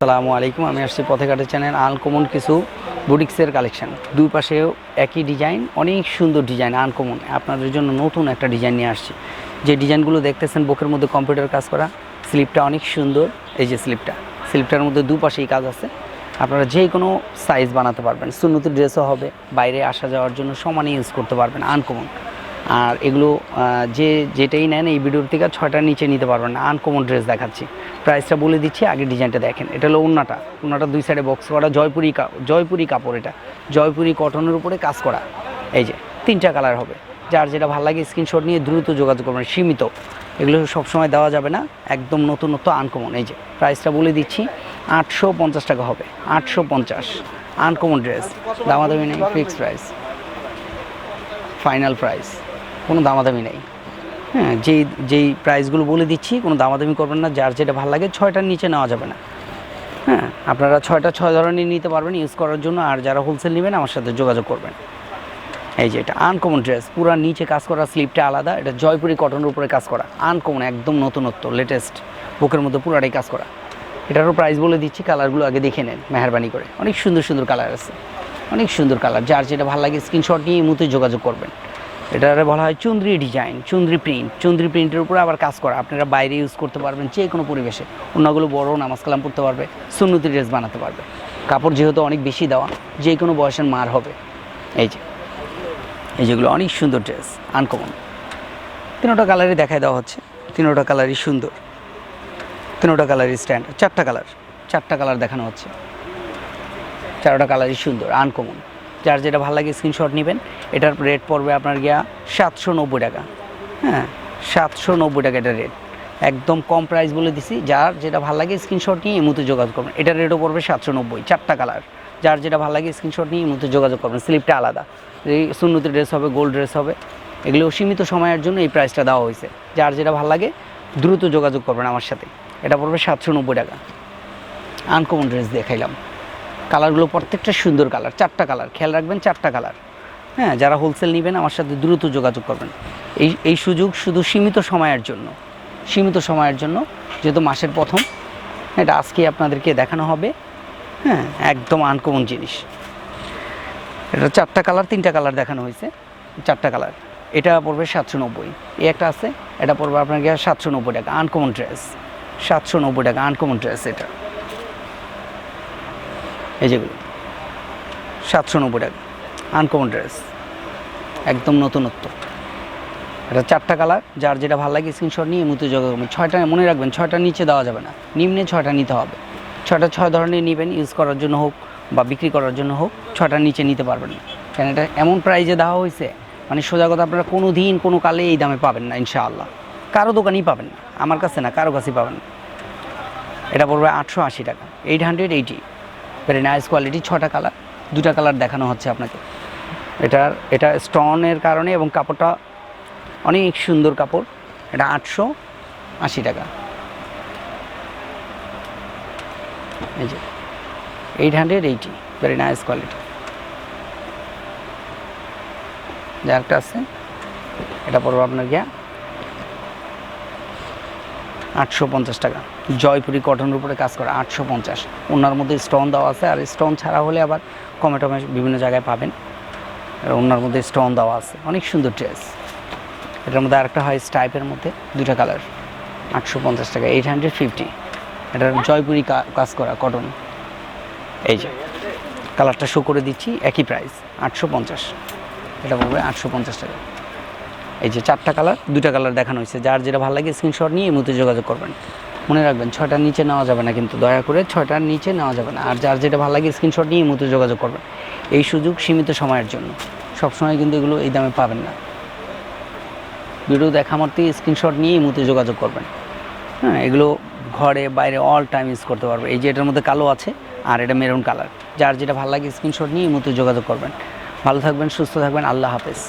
আসসালামু আলাইকুম, আমি আসছি পথে পথেঘাটের চ্যানেল আনকমন কিছু বুটিক্সের কালেকশন। দুই পাশেও একই ডিজাইন, অনেক সুন্দর ডিজাইন আনকমন। আপনাদের জন্য নতুন একটা ডিজাইন নিয়ে আসছি। যে ডিজাইনগুলো দেখতেছেন, বুকের মধ্যে কম্পিউটার কাজ করা, স্লিপটা অনেক সুন্দর। এই যে স্লিপটা, স্লিপটার মধ্যে দুপাশেই কাজ আছে। আপনারা যে কোনো সাইজ বানাতে পারবেন। সুন্নতি ড্রেসও হবে, বাইরে আসা যাওয়ার জন্য সমানে ইউজ করতে পারবেন আনকমন। আর এগুলো যে যেটাই নেন এই ভিডিওর থেকে ছয়টার নিচে নিতে পারবেন না। আনকমন ড্রেস দেখাচ্ছি। প্রাইসটা বলে দিচ্ছি, আগে ডিজাইনটা দেখেন। এটা হলো উন্নাটা। উন্নাটা দুই সাইডে বক্স করা, জয়পুরি জয়পুরি কাপড় এটা। জয়পুরি কটনের উপরে কাজ করা। এই যে, তিনটা কালার হবে। যার যেটা ভালো লাগে স্ক্রিনশট নিয়ে দ্রুত যোগাযোগ করবেন, সীমিত। এগুলো সবসময় দেওয়া যাবে না, একদম নতুনত্ব আনকমন এই যে প্রাইসটা বলে দিচ্ছি, আটশো পঞ্চাশ টাকা হবে। আটশো পঞ্চাশ। আনকমন ড্রেস দামাদামি নেই ফিক্সড প্রাইস ফাইনাল প্রাইস কোনো দামাদামি নেই। হ্যাঁ যেই যেই প্রাইসগুলো বলে দিচ্ছি, কোনো দামাদামি করবেন না, যার যেটা ভালো লাগে ছয়টার নিচে নেওয়া যাবে না। হ্যাঁ আপনারা ছয়টা, ছয় ধরনের নিতে পারবেন ইউজ করার জন্য, আর যারা হোলসেল নেবেন, আমার সাথে যোগাযোগ করবেন। এই যে এটা আনকমন ড্রেস পুরো নিচে কাজ করা স্লিপটা আলাদা, এটা জয়পুরি কটনের উপরে কাজ করা আনকমন একদম নতুনত্ব লেটেস্ট বুকের মধ্যে পুরাটাই কাজ করা। এটারও প্রাইস বলে দিচ্ছি কালারগুলো আগে দেখে নেন, মেহরবানি করে। অনেক সুন্দর সুন্দর কালার আছে। অনেক সুন্দর কালার যার যেটা ভালো লাগে স্ক্রিনশট নিয়ে এই মুহূর্তে যোগাযোগ করবেন। এটারে বলা হয় চুন্দ্রি ডিজাইন, চুন্দ্রি প্রিন্ট। চুন্দ্রি প্রিন্টের উপরে আবার কাজ করা। আপনারা বাইরে ইউজ করতে পারবেন যে কোনো পরিবেশে। অন্যগুলো বড় নামাজ কালাম পড়তে পারবে, সুন্নতি ড্রেস বানাতে পারবে। কাপড় যেহেতু অনেক বেশি দেওয়া যে কোনো বয়সের মার হবে। এই যে, এই যেগুলো অনেক সুন্দর ড্রেস আনকমন তিনোটা কালারই দেখায় দেওয়া হচ্ছে। তিনোটা কালারই সুন্দর। তিনোটা কালারই স্ট্যান্ড চারটা কালার। চারটা কালার দেখানো হচ্ছে। চারোটা কালারই সুন্দর আনকমন যার যেটা ভালো লাগে স্ক্রিনশট নেবেন। এটার রেট পড়বে আপনার গিয়া সাতশো নব্বই টাকা। হ্যাঁ সাতশো নব্বই টাকা এটা রেট একদম কম প্রাইস বলে দিছি। যার যেটা ভালো লাগে স্ক্রিনশট নিয়ে এই মুহূর্তে যোগাযোগ করবেন। এটার রেটও পড়বে সাতশো নব্বই, চারটা কালার যার যেটা ভালো লাগে স্ক্রিনশট নিয়ে এই মুহূর্তে যোগাযোগ করবেন। স্লিপটা আলাদা। এই সুন্নতি ড্রেস হবে গোল্ড ড্রেস হবে। এগুলো সীমিত সময়ের জন্য এই প্রাইসটা দেওয়া হয়েছে। যার যেটা ভালো লাগে দ্রুত যোগাযোগ করবেন আমার সাথে। এটা পড়বে সাতশো নব্বই টাকা। আনকমন ড্রেস দেখাইলাম। কালারগুলো প্রত্যেকটা সুন্দর কালার, চারটা কালার, খেয়াল রাখবেন চারটা কালার। হ্যাঁ যারা হোলসেল নেবেন, আমার সাথে দ্রুত যোগাযোগ করবেন। এই এই সুযোগ শুধু সীমিত সময়ের জন্য, সীমিত সময়ের জন্য, যেহেতু মাসের প্রথম, এটা আজকে আপনাদেরকে দেখানো হবে। হ্যাঁ একদম আনকমন জিনিস। এটা চারটা কালার, তিনটা কালার দেখানো হয়েছে, চারটা কালার। এটা পড়বে সাতশো নব্বই, এই একটা আছে, এটা পড়বে আপনাকে সাতশো নব্বই টাকা আনকমন ড্রেস সাতশো নব্বই টাকা আনকমন ড্রেস এটা। এই যেগুলো। সাতশো নব্বই টাকা। আনকমন ড্রেস একদম নতুনত্ব। এটা চারটা কালার। যার যেটা ভালো লাগে স্ক্রিনশট নিয়ে মুহূর্তে যোগাযোগ করবেন। ছয়টা, মনে রাখবেন ছয়টার নিচে দেওয়া যাবে না। নিম্নে ছয়টা নিতে হবে। ছয়টা ছয় ধরনের নেবেন। ইউজ করার জন্য হোক বা বিক্রি করার জন্য হোক ছয়টার নিচে নিতে পারবেন না। কেন এটা এমন প্রাইজে দেওয়া হয়েছে? মানে সোজা কথা আপনারা কোনো দিন, কোনো কালে এই দামে পাবেন না, ইনশাআল্লাহ। কারও দোকানেই পাবেন না। আমার কাছে না, কারও কাছেই পাবেন না। এটা পড়বে আটশো আশি টাকা। Eight hundred eighty very nice quality ছটা কালার দুটা কালার দেখানো হচ্ছে আপনাকে। এটার, এটা স্টোনের কারণে এবং কাপড়টা অনেক সুন্দর কাপড়। এটা আটশো আশি টাকা। এই যে eight hundred eighty very nice quality যে একটা আছে, এটা পড়বে আপনার গিয়া। আটশো পঞ্চাশ টাকা। জয়পুরি কটনের উপরে কাজ করে আটশো পঞ্চাশ। ওনার মধ্যে স্টোন দেওয়া আছে, আর স্টোন ছাড়া হলে আবার কমে টমে বিভিন্ন জায়গায় পাবেন। আর ওনার মধ্যে স্টোন দেওয়া আছে। অনেক সুন্দর ড্রেস এটার মধ্যে আরেকটা হয় স্টাইপের মধ্যে দুটা কালার আটশো পঞ্চাশ টাকা এইট হান্ড্রেড ফিফটি এটার জয়পুরি কাজ করা কটন এই যে কালারটা শো করে দিচ্ছি, একই প্রাইস আটশো পঞ্চাশ। এটা পড়বে আটশো পঞ্চাশ টাকা। এই যে চারটা কালার দুটা কালার দেখানো হয়েছে। যার যেটা ভালো লাগে স্ক্রিনশট নিয়ে এই যোগাযোগ করবেন। মনে রাখবেন ছয়টার নিচে নেওয়া যাবে না কিন্তু, দয়া করে ছয়টার নিচে নেওয়া যাবে না। আর যার যেটা ভালো লাগে স্ক্রিনশট নিয়ে এই যোগাযোগ করবেন। এই সুযোগ সীমিত সময়ের জন্য। সবসময় কিন্তু এগুলো এই দামে পাবেন না। ভিডিও দেখা মাত্রই স্ক্রিনশট নিয়ে এই যোগাযোগ করবেন। হ্যাঁ এগুলো ঘরে, বাইরে অল টাইম ইউজ করতে পারবে। এই যে এটার মধ্যে কালো আছে, আর এটা মেরুন কালার যার যেটা ভালো লাগে স্ক্রিনশট নিয়ে এই যোগাযোগ করবেন। ভালো থাকবেন, সুস্থ থাকবেন, আল্লাহ হাফেজ।